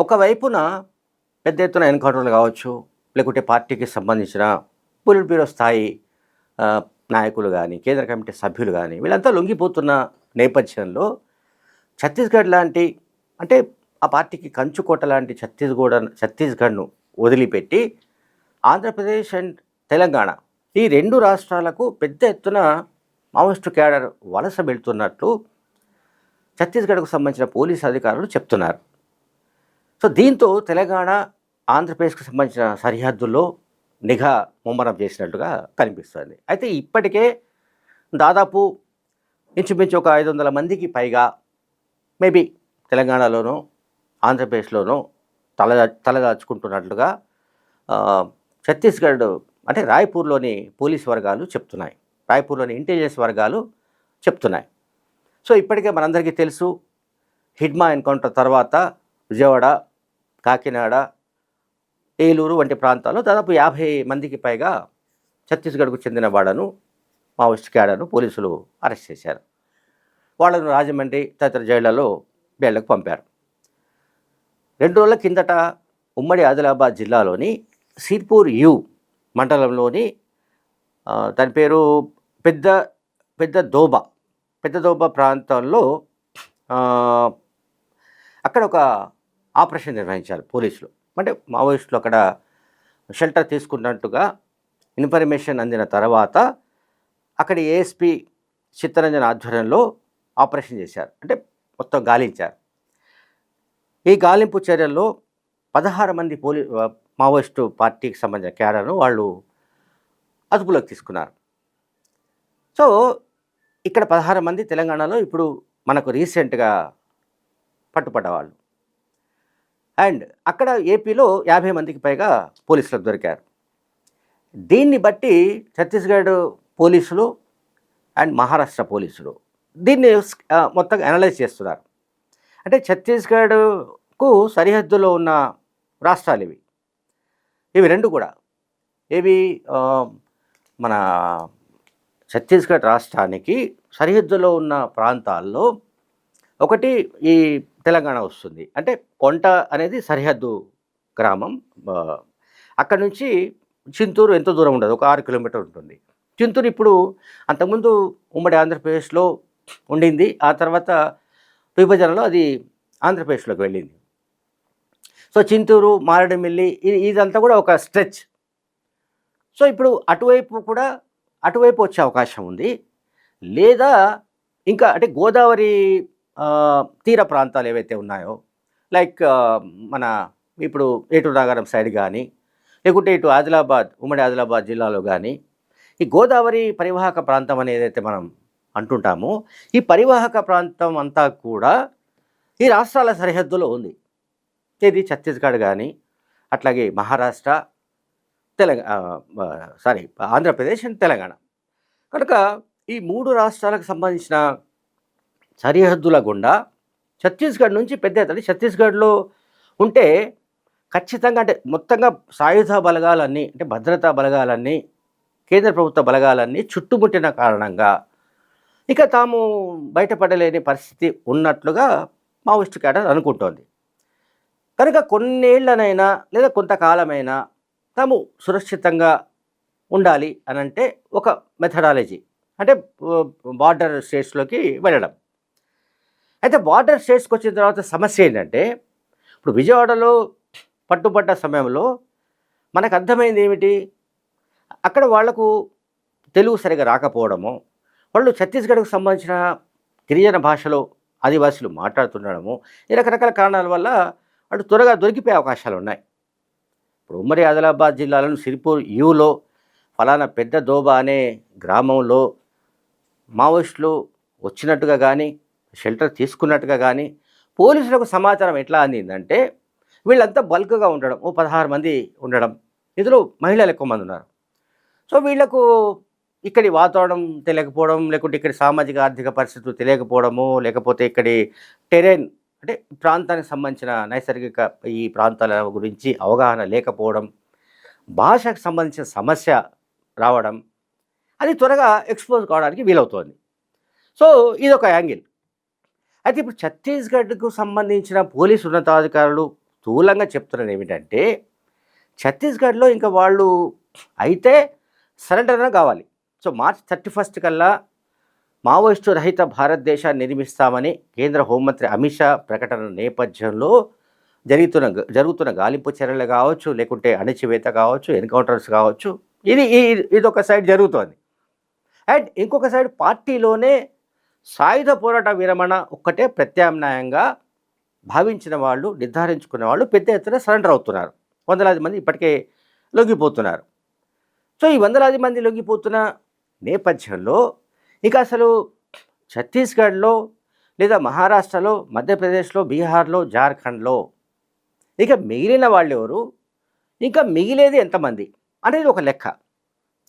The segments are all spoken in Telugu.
ఒకవైపున పెద్ద ఎత్తున ఎన్కౌంటర్లు కావచ్చు లేకుంటే పార్టీకి సంబంధించిన పొలిట్ బ్యూరో స్థాయి నాయకులు కానీ కేంద్ర కమిటీ సభ్యులు కానీ వీళ్ళంతా లొంగిపోతున్న నేపథ్యంలో ఛత్తీస్గఢ్ లాంటి అంటే ఆ పార్టీకి కంచుకోట లాంటి ఛత్తీస్గఢ్ ఛత్తీస్గఢ్ను వదిలిపెట్టి ఆంధ్రప్రదేశ్ అండ్ తెలంగాణ ఈ రెండు రాష్ట్రాలకు పెద్ద ఎత్తున మావోయిస్టు క్యాడర్ వలస వెళ్తున్నట్లు ఛత్తీస్గఢ్కు సంబంధించిన పోలీసు అధికారులు చెప్తున్నారు. సో దీంతో తెలంగాణ ఆంధ్రప్రదేశ్కి సంబంధించిన సరిహద్దుల్లో నిఘా ముమ్మరం చేసినట్టుగా కనిపిస్తుంది. అయితే ఇప్పటికే దాదాపు ఇంచుమించు ఒక ఐదు వందల మందికి పైగా మేబీ తెలంగాణలోనూ ఆంధ్రప్రదేశ్లోనూ తలదా తలదాచుకుంటున్నట్లుగా ఛత్తీస్గఢ్ అంటే రాయ్పూర్లోని పోలీస్ వర్గాలు చెప్తున్నాయి. రాయ్పూర్లోని ఇంటెలిజెన్స్ వర్గాలు చెప్తున్నాయి. సో ఇప్పటికే మనందరికీ తెలుసు హిడ్మా ఎన్కౌంటర్ తర్వాత విజయవాడ కాకినాడ ఏలూరు వంటి ప్రాంతాల్లో దాదాపు యాభై మందికి పైగా ఛత్తీస్గఢ్కు చెందిన వాడను మావోయిస్ట్ క్యాడర్ను పోలీసులు అరెస్ట్ చేశారు. వాళ్ళను రాజమండ్రి తదితర జైళ్ళలో బేళ్ళకు పంపారు. రెండు రోజుల కిందట ఉమ్మడి ఆదిలాబాద్ జిల్లాలోని సిర్పూర్ యు మండలంలోని తన దాని పేరు పెద్ద పెద్ద దోబ పెద్ద దోబ ప్రాంతంలో అక్కడ ఒక ఆపరేషన్ నిర్వహించారు పోలీసులు. అంటే మావోయిస్టులు అక్కడ షెల్టర్ తీసుకున్నట్టుగా ఇన్ఫర్మేషన్ అందిన తర్వాత అక్కడ ఏఎస్పి చిత్తరంజన్ ఆధ్వర్యంలో ఆపరేషన్ చేశారు. అంటే మొత్తం గాలించారు. ఈ గాలింపు చర్యల్లో పదహారు మంది పోలీ మావోయిస్టు పార్టీకి సంబంధించిన క్యాడర్ను వాళ్ళు అదుపులోకి తీసుకున్నారు. సో ఇక్కడ పదహారు మంది తెలంగాణలో ఇప్పుడు మనకు రీసెంట్గా పట్టుపడ్డవాళ్ళు అండ్ అక్కడ ఏపీలో యాభై మందికి పైగా పోలీసులకు దొరికారు. దీన్ని బట్టి ఛత్తీస్గఢ్ పోలీసులు అండ్ మహారాష్ట్ర పోలీసులు దీన్ని మొత్తంగా మొత్తం అనలైజ్ చేస్తున్నారు. అంటే ఛత్తీస్గఢ్కు సరిహద్దులో ఉన్న రాష్ట్రాలు ఇవి. ఇవి రెండు కూడా. ఇవి మన ఛత్తీస్గఢ్ రాష్ట్రానికి సరిహద్దులో ఉన్న ప్రాంతాల్లో ఒకటి ఈ తెలంగాణ వస్తుంది. అంటే కొంట అనేది సరిహద్దు గ్రామం. అక్కడ నుంచి చింతూరు ఎంత దూరం ఉండదు? ఒక ఆరు కిలోమీటర్ ఉంటుంది. చింతూరు ఇప్పుడు అంతకుముందు ఉమ్మడి ఆంధ్రప్రదేశ్లో ఉండింది. ఆ తర్వాత విభజనలో అది ఆంధ్రప్రదేశ్లోకి వెళ్ళింది. సో చింతూరు మారేడుమిల్లి ఇది ఇదంతా కూడా ఒక స్ట్రెచ్. సో ఇప్పుడు అటువైపు కూడా అటువైపు వచ్చే అవకాశం ఉంది. లేదా ఇంకా అంటే గోదావరి తీర ప్రాంతాలు ఏవైతే ఉన్నాయో లైక్ మన ఇప్పుడు ఏటూరు నగరం సైడ్ కానీ లేకుంటే ఇటు ఆదిలాబాద్ ఉమ్మడి ఆదిలాబాద్ జిల్లాలో కానీ ఈ గోదావరి పరివాహక ప్రాంతం అనేది అయితే మనం అంటుంటామో ఈ పరివాహక ప్రాంతం అంతా కూడా ఈ రాష్ట్రాల సరిహద్దులో ఉంది. ఇది ఛత్తీస్గఢ్ కానీ అట్లాగే మహారాష్ట్ర తెలంగాణ సారీ ఆంధ్రప్రదేశ్ అండ్ తెలంగాణ. కనుక ఈ మూడు రాష్ట్రాలకు సంబంధించిన సరిహద్దుల గుండా ఛత్తీస్గఢ్ నుంచి పెద్ద ఎత్తున ఛత్తీస్గఢ్లో ఉంటే ఖచ్చితంగా అంటే మొత్తంగా సాయుధ బలగాలన్నీ అంటే భద్రతా బలగాలన్నీ కేంద్ర ప్రభుత్వ బలగాలన్నీ చుట్టుముట్టిన కారణంగా ఇక తాము బయటపడలేని పరిస్థితి ఉన్నట్లుగా మావోయిస్ట్ క్యాడర్ అనుకుంటోంది. కనుక కొన్నేళ్ళనైనా లేదా కొంతకాలమైనా తాము సురక్షితంగా ఉండాలి అని అంటే ఒక మెథడాలజీ అంటే బార్డర్ స్టేట్స్లోకి వెళ్ళడం. అయితే బార్డర్ స్టేట్స్కి వచ్చిన తర్వాత సమస్య ఏంటంటే ఇప్పుడు విజయవాడలో పట్టుబడ్డ సమయంలో మనకు అర్థమైంది ఏమిటి? అక్కడ వాళ్ళకు తెలుగు సరిగా రాకపోవడము వాళ్ళు ఛత్తీస్గఢ్కు సంబంధించిన గిరిజన భాషలో ఆదివాసులు మాట్లాడుతుండడము ఈ రకరకాల కారణాల వల్ల అటు త్వరగా దొరికిపోయే అవకాశాలు ఉన్నాయి. ఇప్పుడు ఉమ్మడి ఆదిలాబాద్ జిల్లాలోని సిరిపూర్ యూలో ఫలానా పెద్ద దోబా అనే గ్రామంలో మావోయిస్టులు వచ్చినట్టుగా కానీ షెల్టర్ తీసుకున్నట్టుగా కానీ పోలీసులకు సమాచారం ఎట్లా అందిందంటే వీళ్ళంతా బల్క్గా ఉండడం ఓ పదహారు మంది ఉండడం. ఇందులో మహిళలు ఎక్కువ మంది ఉన్నారు. సో వీళ్ళకు ఇక్కడి వాతావరణం తెలియకపోవడం లేకుంటే ఇక్కడి సామాజిక ఆర్థిక పరిస్థితులు తెలియకపోవడము లేకపోతే ఇక్కడి టెరెన్ అంటే ప్రాంతానికి సంబంధించిన నైసర్గిక ఈ ప్రాంతాల గురించి అవగాహన లేకపోవడం భాషకు సంబంధించిన సమస్య రావడం అది త్వరగా ఎక్స్పోజ్ కావడానికి వీలవుతోంది. సో ఇది ఒక యాంగిల్. అయితే ఇప్పుడు ఛత్తీస్గఢ్కు సంబంధించిన పోలీసు ఉన్నతాధికారులు స్థూలంగా చెప్తున్నది ఏమిటంటే ఛత్తీస్గఢ్లో ఇంకా వాళ్ళు అయితే సరెండర్ కావాలి. సో మార్చ్ థర్టీ ఫస్ట్ కల్లా మావోయిస్టు రహిత భారతదేశాన్ని నిర్మిస్తామని కేంద్ర హోంమంత్రి అమిత్ షా ప్రకటన నేపథ్యంలో జరుగుతున్న జరుగుతున్న గాలింపు చర్యలు కావచ్చు లేకుంటే అణచివేత కావచ్చు ఎన్కౌంటర్స్ కావచ్చు ఇది ఇది ఒక సైడ్ జరుగుతోంది. అండ్ ఇంకొక సైడ్ పార్టీలోనే సాయుధ పోరాట విరమణ ఒక్కటే ప్రత్యామ్నాయంగా భావించిన వాళ్ళు నిర్ధారించుకున్న వాళ్ళు పెద్ద ఎత్తున సరెండర్ అవుతున్నారు. వందలాది మంది ఇప్పటికే లొంగిపోతున్నారు. సో ఈ వందలాది మంది లొంగిపోతున్న నేపథ్యంలో ఇక అసలు ఛత్తీస్గఢ్లో లేదా మహారాష్ట్రలో మధ్యప్రదేశ్లో బీహార్లో జార్ఖండ్లో ఇక మిగిలిన వాళ్ళు ఎవరు ఇంకా మిగిలేది ఎంతమంది అనేది ఒక లెక్క.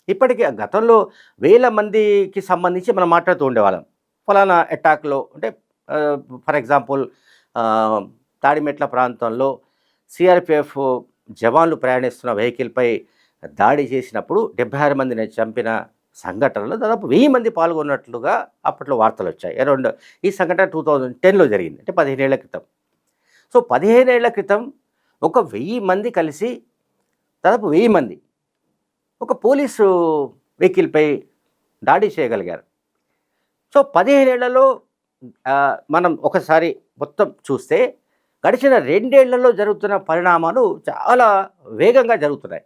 ఇప్పటికీ గతంలో వేల మందికి సంబంధించి మనం మాట్లాడుతూ ఉండేవాళ్ళం. ఫలానా అటాక్లో అంటే ఫర్ ఎగ్జాంపుల్ తాడిమెట్ల ప్రాంతంలో సిఆర్పిఎఫ్ జవాన్లు ప్రయాణిస్తున్న వెహికల్పై దాడి చేసినప్పుడు డెబ్బై ఆరు మందిని చంపిన సంఘటనలో దాదాపు వెయ్యి మంది పాల్గొన్నట్లుగా అప్పట్లో వార్తలు వచ్చాయి. అరౌండ్ ఈ సంఘటన టూ థౌజండ్ టెన్లో జరిగింది అంటే పదిహేనేళ్ళ క్రితం. సో పదిహేనేళ్ళ క్రితం ఒక వెయ్యి మంది కలిసి దాదాపు వెయ్యి మంది ఒక పోలీసు వెహికల్పై దాడి చేయగలిగారు. సో పదిహేనేళ్ళలో మనం ఒకసారి మొత్తం చూస్తే గడిచిన రెండేళ్ళలో జరుగుతున్న పరిణామాలు చాలా వేగంగా జరుగుతున్నాయి.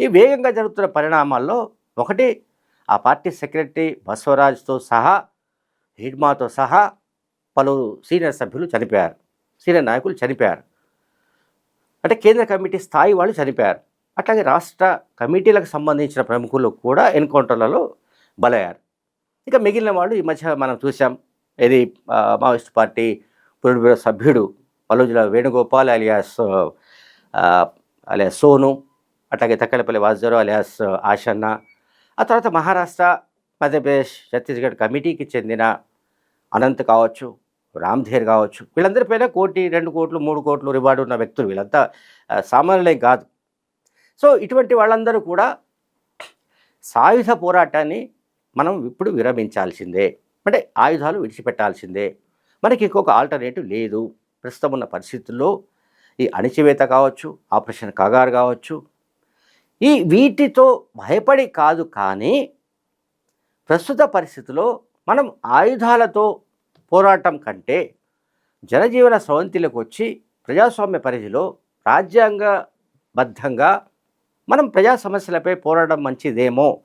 ఈ వేగంగా జరుగుతున్న పరిణామాల్లో ఒకటి ఆ పార్టీ సెక్రటరీ బసవరాజ్తో సహా హిడ్మాతో సహా పలువురు సీనియర్ సభ్యులు చనిపోయారు. సీనియర్ నాయకులు చనిపోయారు. అంటే కేంద్ర కమిటీ స్థాయి వాళ్ళు చనిపోయారు. అట్లాగే రాష్ట్ర కమిటీలకు సంబంధించిన ప్రముఖులు కూడా ఎన్కౌంటర్లలో బలయ్యారు. ఇక మిగిలిన వాళ్ళు ఈ మధ్య మనం చూసాం ఇది మావోయిస్ట్ పార్టీ పొలిట్ సభ్యుడు పలుజుల వేణుగోపాల్ అలియాస్ అలియాస్ సోను అట్లాగే తక్కలపల్లి వాసుదేవరావు అలియాస్ ఆశన్న. ఆ తర్వాత మహారాష్ట్ర మధ్యప్రదేశ్ ఛత్తీస్గఢ్ కమిటీకి చెందిన అనంత్ కావచ్చు రామ్ధేర్ కావచ్చు. వీళ్ళందరి పైన కోటి రెండు కోట్లు మూడు కోట్లు రివార్డు ఉన్న వ్యక్తులు వీళ్ళంతా సామాన్యులే కాదు. సో ఇటువంటి వాళ్ళందరూ కూడా సాయుధ పోరాటాన్ని మనం ఇప్పుడు విరమించాల్సిందే. అంటే ఆయుధాలు విడిచిపెట్టాల్సిందే. మనకి ఇంకొక ఆల్టర్నేటివ్ లేదు. ప్రస్తుతం ఉన్న పరిస్థితుల్లో ఈ అణిచివేత కావచ్చు ఆపరేషన్ కగారు కావచ్చు. ఈ వీటితో భయపడి కాదు కానీ ప్రస్తుత పరిస్థితిలో మనం ఆయుధాలతో పోరాటం కంటే జనజీవన స్రవంతిలోకి వచ్చి ప్రజాస్వామ్య పరిధిలో రాజ్యాంగబద్ధంగా మనం ప్రజా సమస్యలపై పోరాడడం మంచిదేమో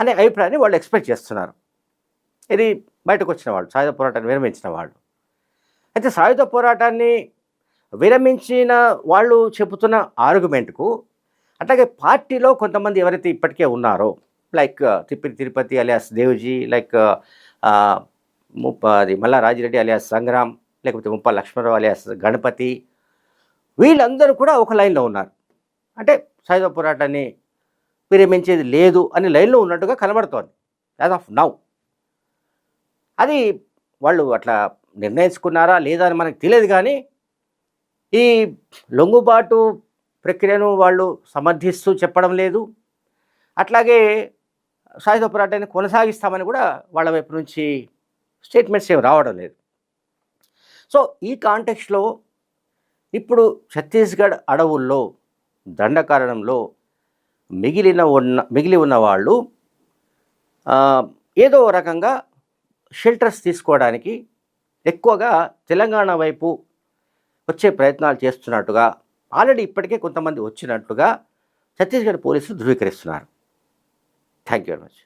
అనే అభిప్రాయాన్ని వాళ్ళు ఎక్స్పెక్ట్ చేస్తున్నారు. ఇది బయటకు వచ్చిన వాళ్ళు సాయుధ పోరాటాన్ని విరమించిన వాళ్ళు. అయితే సాయుధ పోరాటాన్ని విరమించిన వాళ్ళు చెబుతున్న ఆర్గ్యుమెంట్కు అట్లాగే పార్టీలో కొంతమంది ఎవరైతే ఇప్పటికే ఉన్నారో లైక్ తిప్పి తిరుపతి అలియాస్ దేవ్జీ లైక్ ముప్ప అది మల్లా రాజిరెడ్డి అలియాస్ సంగ్రామ్ లేకపోతే ముప్ప లక్ష్మణరావు అలియాస్ గణపతి వీళ్ళందరూ కూడా ఒక లైన్లో ఉన్నారు. అంటే సాయుధ పోరాటాన్ని విరమించేది లేదు అని లైన్లో ఉన్నట్టుగా కనబడుతోంది. యాజ్ ఆఫ్ నౌ అది వాళ్ళు అట్లా నిర్ణయించుకున్నారా లేదా అని మనకు తెలియదు కానీ ఈ లొంగుబాటు ప్రక్రియను వాళ్ళు సమర్థిస్తూ చెప్పడం లేదు. అట్లాగే సాయుధ పోరాటాన్ని కొనసాగిస్తామని కూడా వాళ్ళ వైపు నుంచి స్టేట్మెంట్స్ ఏమి రావడం లేదు. సో ఈ కాంటెక్స్లో ఇప్పుడు ఛత్తీస్గఢ్ అడవుల్లో దండకారణంలో మిగిలిన ఉన్న మిగిలి ఉన్న వాళ్ళు ఏదో రకంగా షెల్టర్స్ తీసుకోవడానికి ఎక్కువగా తెలంగాణ వైపు వచ్చే ప్రయత్నాలు చేస్తున్నట్టుగా ఆల్రెడీ ఇప్పటికే కొంతమంది వచ్చినట్టుగా ఛత్తీస్గఢ్ పోలీసులు ధృవీకరిస్తున్నారు. Thank you very much.